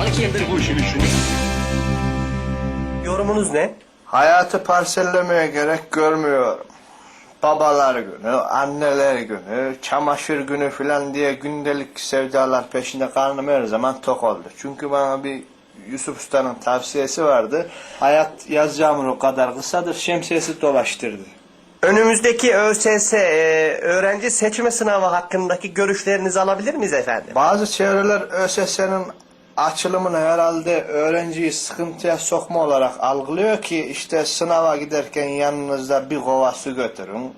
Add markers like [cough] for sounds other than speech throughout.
12 yıldır bu işin içinde. Yorumunuz ne? Hayatı parsellemeye gerek görmüyorum. Babalar günü, anneler günü, çamaşır günü filan diye gündelik sevdalar peşinde karnım her zaman tok oldu. Çünkü bana bir Yusuf Usta'nın tavsiyesi vardı. Hayat yaz yağmuru kadar kısadır, şemsiyesi dolaştırdı. Önümüzdeki ÖSS e, öğrenci seçme sınavı hakkındaki görüşlerinizi alabilir miyiz efendim? Bazı çevreler ÖSS'nin açılımını herhalde öğrenciyi sıkıntıya sokma olarak algılıyor ki işte sınava giderken yanınızda bir kova su götürün,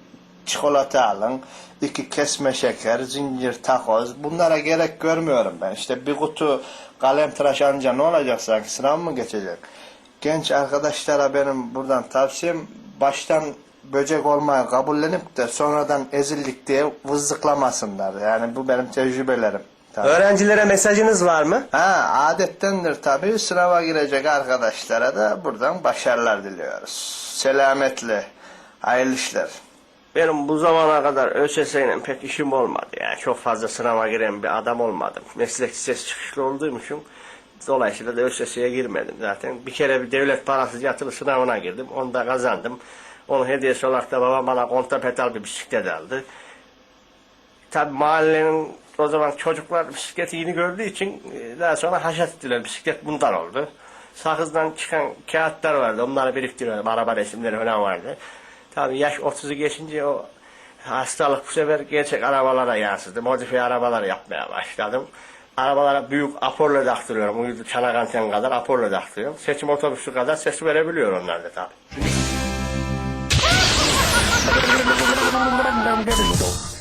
çikolata alın, iki kesme şeker, zincir, takoz bunlara gerek görmüyorum ben. İşte bir kutu kalem tıraş anca ne olacak sanki sınav mı geçecek? Genç arkadaşlara benim buradan tavsiyem baştan böcek olmayı kabullenip de sonradan ezildik diye vızlıklamasınlar. Yani bu benim tecrübelerim. Tabii. Öğrencilere mesajınız var mı? Ha adettendir tabii sınava girecek arkadaşlara da buradan başarılar diliyoruz. Selametle, hayırlı işler. Benim bu zamana kadar ÖSS ile pek işim olmadı yani. Çok fazla sınava giren bir adam olmadım. Meslek ses çıkışlı olduğum için dolayısıyla da ÖSS'ye girmedim zaten. Bir kere bir devlet parasız yatılı sınavına girdim. Onu da kazandım. Onun hediyesi olarak da babam bana kontra pedal bir bisiklet aldı. Tabi mahallenin o zaman çocuklar bisikleti yeni gördüğü için e, daha sonra haşat ettiler. Bisiklet bundan oldu. Sakızdan çıkan kağıtlar vardı. Onları biriktiriyorum. Araba resimleri falan vardı. Tabii yaş 30'u geçince o hastalık bu sefer gerçek arabalara yansıdı. Modifiye arabalar yapmaya başladım. Arabalara büyük Apollo taktırıyorum. Uydu çanak anten kadar Apollo taktırıyorum. Seçim otobüsü kadar ses verebiliyor onlar da tabii. [laughs]